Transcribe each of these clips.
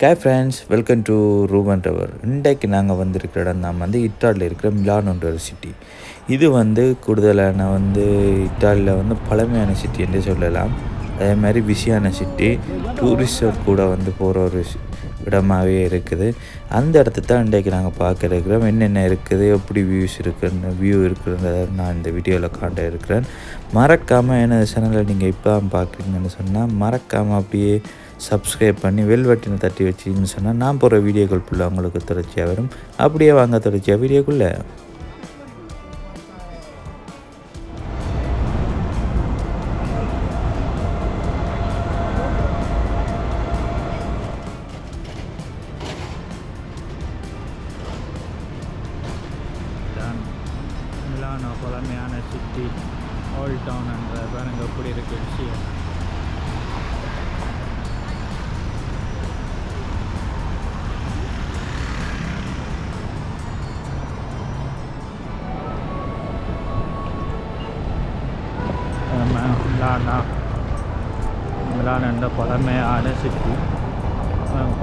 Okay friends welcome to Roman tower இன்றைக்கு நாங்கள் வந்திருக்கிற இடம் தான் வந்து இட்டாலியில் இருக்கிற மிலானோன்ற ஒரு சிட்டி இது வந்து கூடுதலான வந்து இட்டாலியில் வந்து பழமையான சிட்டி என்று சொல்லலாம். அதே மாதிரி பிஸியான சிட்டி டூரிஸ்டர் கூட வந்து போகிற ஒரு இடமாகவே இருக்குது. அந்த இடத்த தான் இன்றைக்கு நாங்கள் பார்க்க இருக்கிறோம். என்னென்ன இருக்குது எப்படி வியூஸ் இருக்குன்னு வியூ இருக்குன்றத நான் இந்த வீடியோவில் காண்ட இருக்கிறேன். மறக்காமல் எனது சேனலை நீங்கள் இப்போ பார்க்குறீங்கன்னு சொன்னால் மறக்காமல் அப்படியே சப்ஸ்கிரைப் பண்ணி வெல் பட்டனை தட்டி வச்சிங்கன்னு சொன்னால் நான் போகிற வீடியோக்கள் ஃபுல்லாக உங்களுக்கு தொடர்ச்சியாக வரும். அப்படியே வாங்க தொடர்ச்சியாக வீடியோக்குள்ளே.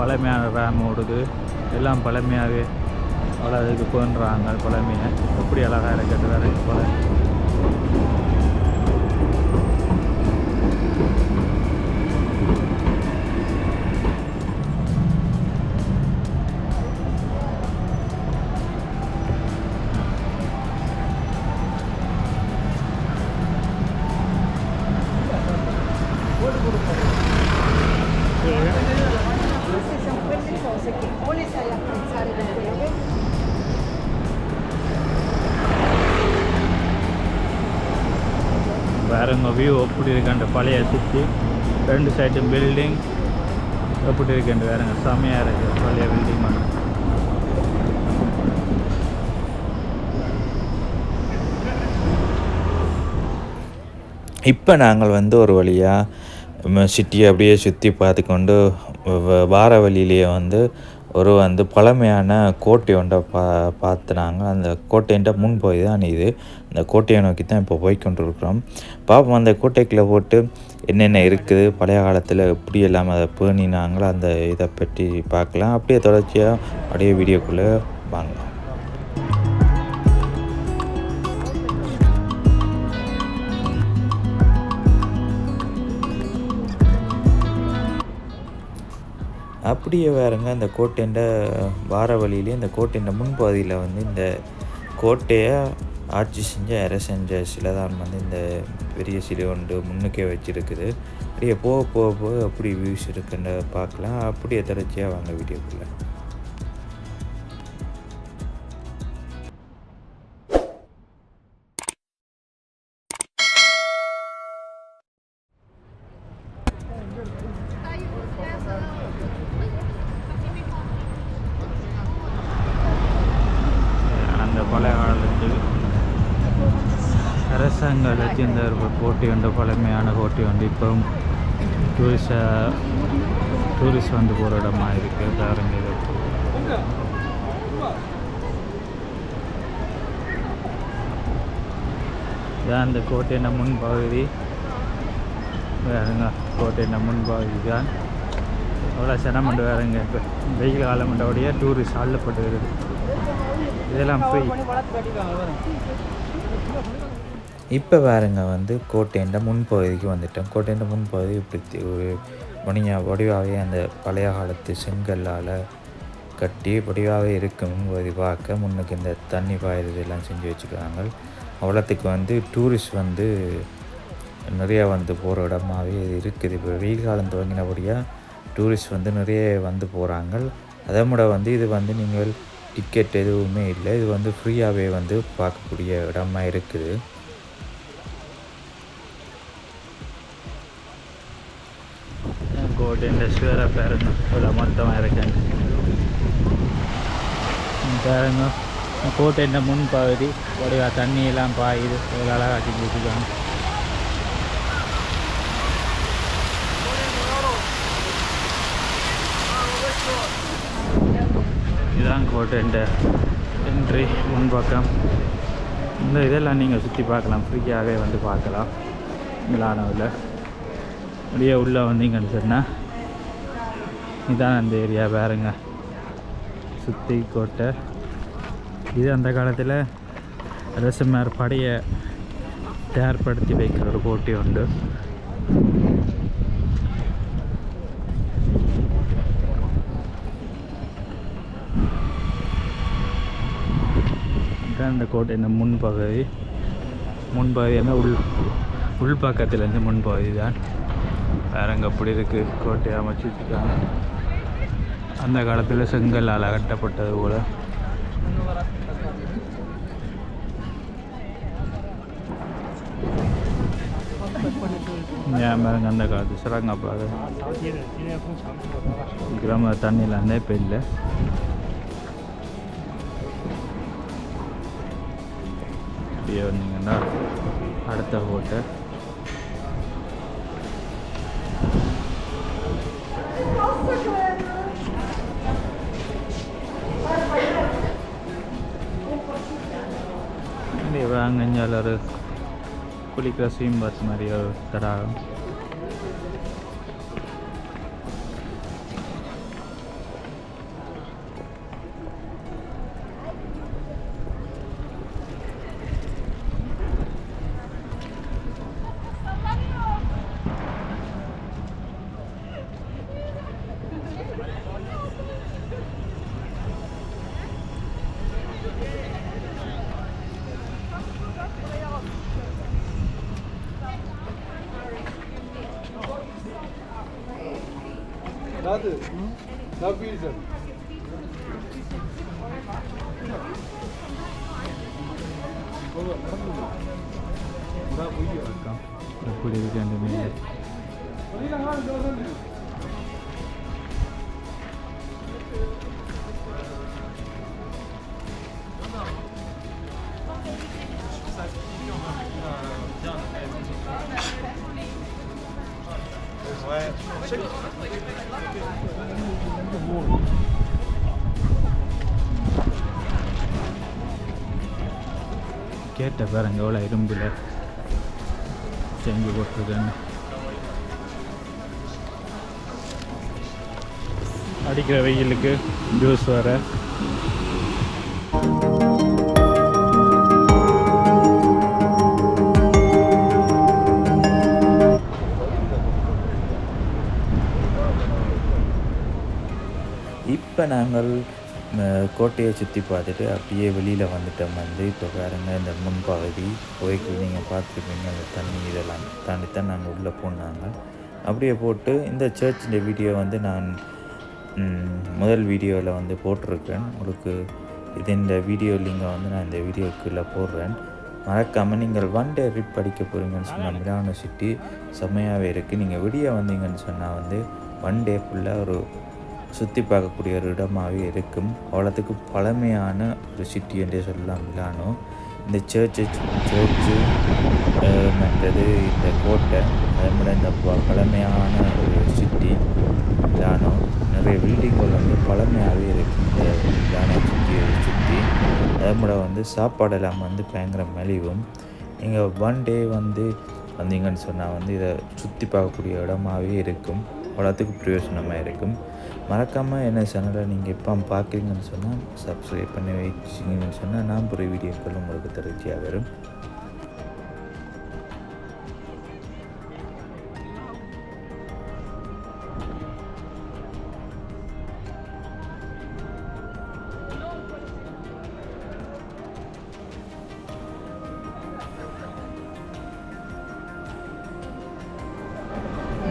பழமையான ரேம் ஓடுது. எல்லாம் பழமையாகவே அவ்வளோ இதுக்கு போன்றாங்க பழமையை. எப்படி அழகாக இருக்கிறது வேறு போல. Queste பாருங்கள் வியூ எப்படி இருக்குன்ற பழைய சிட்டி ரெண்டு சைடு பில்டிங் எப்படி இருக்குன்ற வேறுங்க செமையாக இருக்குது பழைய பில்டிங் மட்டும் இப்போ நாங்கள் வந்து ஒரு வழியாக சிட்டியை அப்படியே சுற்றி பார்த்துக்கொண்டு வ- வார வழியிலேயே வந்து ஒரு வந்து பழமையான கோட்டை ஒன்றை பா பார்த்துனாங்க. அந்த கோட்டைன்ற முன் போய் தான் இது அந்த கோட்டையை நோக்கி தான் இப்போ போய்க்கொண்டு இருக்கிறோம் பார்ப்போம் அந்த கோட்டைக்குள்ளே போட்டு என்னென்ன இருக்குது பழைய காலத்தில் எப்படி எல்லாம் அதை பேணினாங்களோ அந்த இதை பற்றி பார்க்கலாம். அப்படியே தொடர்ச்சியாக அப்படியே வீடியோக்குள்ளே வாங்கலாம் அப்படியே வேறுங்க அந்த கோட்டைண்ட வார வழியிலே இந்த கோட்டைண்ட முன்பகுதியில் வந்து இந்த கோட்டையை ஆட்சி செஞ்ச அரசெஞ்ச சிலை தான் வந்து இந்த பெரிய சிலை ஒன்று முன்னுக்கே வச்சுருக்குது. அப்படியே போக போக போக அப்படி வியூஸ் இருக்குன்னு பார்க்கலாம். அப்படியே தொடர்ச்சியாக வாங்க வீடியோக்குள்ளே. அரசாங்க லட்சியம் ஒரு கோட்டை பழமையான போட்டி ஒன்று இப்போவும் டூரிஸ்ட டூரிஸ்ட் வந்து போகிற இடமா இருக்குது பாருங்க இதான் அந்த கோட்டையின முன்பகுதி. வேறுங்க கோட்டையின முன்பகுதி தான். அவ்வளோ சிரமண்டு வேறுங்க இப்போ வெயில் காலம் உடைய டூரிஸ்ட் அள்ளப்பட்டு வருது. இதெல்லாம் ஃப்ரீ இப்போ பாருங்க வந்து கோட்டையின் முன்பகுதிக்கு வந்துட்டோம். கோட்டையின் முன்பகுதி இப்படி தி- ஒரு மணியா வடிவாகவே அந்த பழைய காலத்து செங்கல்லால் கட்டி வடிவாகவே இருக்கும் முன்பகுதி பார்க்க முன்னுக்கு இந்த தண்ணி பாயிறது எல்லாம் செஞ்சு வச்சுக்கிறாங்க அவ்வளோத்துக்கு வந்து டூரிஸ்ட் வந்து நிறையா வந்து போகிற இடமாவே இருக்குது. இப்போ வெயில் காலம் தொடங்கினபடியாக டூரிஸ்ட் வந்து நிறைய வந்து போகிறாங்க அதே விட வந்து இது வந்து நீங்கள் டிக்கெட் எதுவுமே இல்லை. இது வந்து ஃப்ரீயாகவே வந்து பார்க்கக்கூடிய இடமா இருக்குது. கோட் இண்டஸ்ட்ரியலாக பாருங்க இவ்வளோ மொத்தமாக இருக்கேன் பாருங்க. கோட்டையின் முன்பகுதி வடிவா தண்ணியெல்லாம் பாயுது. இவ்வளோ அழகாக செஞ்சு இதுதான் கோட்டையின் என்ட்ரி முன்பக்கம். இந்த இதெல்லாம் நீங்கள் சுற்றி பார்க்கலாம். ஃப்ரீயாகவே வந்து பார்க்கலாம். மிலானோவில் அப்படியே உள்ளே வந்தீங்கன்னு சொன்னால் இதான் அந்த ஏரியா பாருங்க. சுற்றி கோட்டை. இது அந்த காலத்தில் அரசமார் படையை தயார்படுத்தி வைக்கிற ஒரு கோட்டை உண்டு. இதான் இந்த கோட்டையின் முன்பகுதி. முன்பகுதி என்ன? உள் உள்பக்கத்துலேருந்து முன்பகுதி தான். வேறங்க அப்படி இருக்குது கோட்டையை அமைச்சிட்டு வச்சுருக்காங்க அந்த காலத்தில் செங்கல்லால் கட்டப்பட்டது போல். ஞாபகம் அந்த காலத்து சிறங்கப்பாடு கிராம தண்ணியில் இருந்தே இப்போ இல்லை. அப்படியே வந்தீங்கன்னா அடுத்த ஹோட்டல் அப்படியே ஒரு குளிக்கிற ஸ்விம் பாத் மாதிரி ஒரு தடாகம். எப்படி இருக்கு அந்த மீன் கேட்ட பாருங்க எவ்வளோ இரும்பில் செஞ்சு போட்டுருக்கேன்னு. அடிக்கிற வெயிலுக்கு ஜூஸ் வர இப்போ நாங்கள் கோட்டையை சுற்றி பார்த்துட்டு அப்படியே வெளியில் வந்துட்டோம். வந்து இப்போ பாருங்க இந்த முன்பகுதி கோயிலுக்கு நீங்கள் பார்த்துருப்பீங்க அந்த தண்ணி இதெல்லாம். தாண்டி தான் நாங்கள் உள்ளே போனாங்க. அப்படியே போட்டு இந்த சர்ச்சின் வீடியோ வந்து நான் முதல் வீடியோவில் வந்து போட்டிருக்கேன் உங்களுக்கு இது இந்த வீடியோ லிங்கை வந்து நான் இந்த வீடியோக்குள்ளே போடுறேன். மறக்காமல் நீங்கள் ஒன் டே ரிப் படிக்க போகிறீங்கன்னு சொன்னால் மிலானோ சிட்டி செம்மையாகவே இருக்குது நீங்கள் விடிய வந்தீங்கன்னு சொன்னால் வந்து ஒன் டே ஃபுல்லாக ஒரு சுற்றி பார்க்கக்கூடிய ஒரு இடமாகவே இருக்கும். அவ்வளோத்துக்கு பழமையான ஒரு சிட்டி என்றே சொல்லலாம் மிலானோ. இந்த சர்ச்சு சர்ச்சு மற்றது இந்த கோட்டை அதே இந்த ப- பழமையான ஒரு சிட்டி மிலானோ. நிறைய பில்டிங்கள் வந்து பழமையாகவே இருக்குது இந்த மிலானோ சுற்றி சுற்றி அதே மாதிரி வந்து சாப்பாடெல்லாம் வந்து பயங்கர மலிவும். நீங்கள் ஒன் டே வந்து வந்தீங்கன்னு சொன்னால் வந்து இதை சுற்றி பார்க்கக்கூடிய இடமாவே இருக்கும். அவ்வளோத்துக்கு பிரயோஜனமாக இருக்கும். மறக்காமல் என்ன சேனலை நீங்கள் எப்போ பார்க்குறீங்கன்னு சொன்னால் சப்ஸ்கிரைப் பண்ணி வச்சிங்கன்னு சொன்னால் நான் ஒரு வீடியோக்கள் உங்களுக்கு தொடர்ச்சியாக வரும்.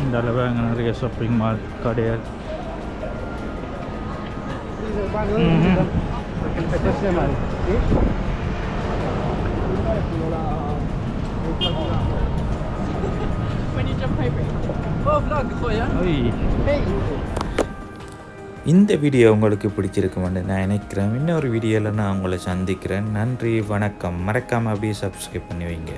இந்த அளவு அங்கே நிறைய ஷாப்பிங் மால் கடைகள். Mm-hmm. இந்த வீடியோ உங்களுக்கு பிடிச்சிருக்குமென்னு நான் நினைக்கிறேன். இன்னொரு வீடியோவில் நான் உங்களை சந்திக்கிறேன். நன்றி வணக்கம். மறக்காமல் அப்படியே சப்ஸ்கிரைப் பண்ணி வைங்க.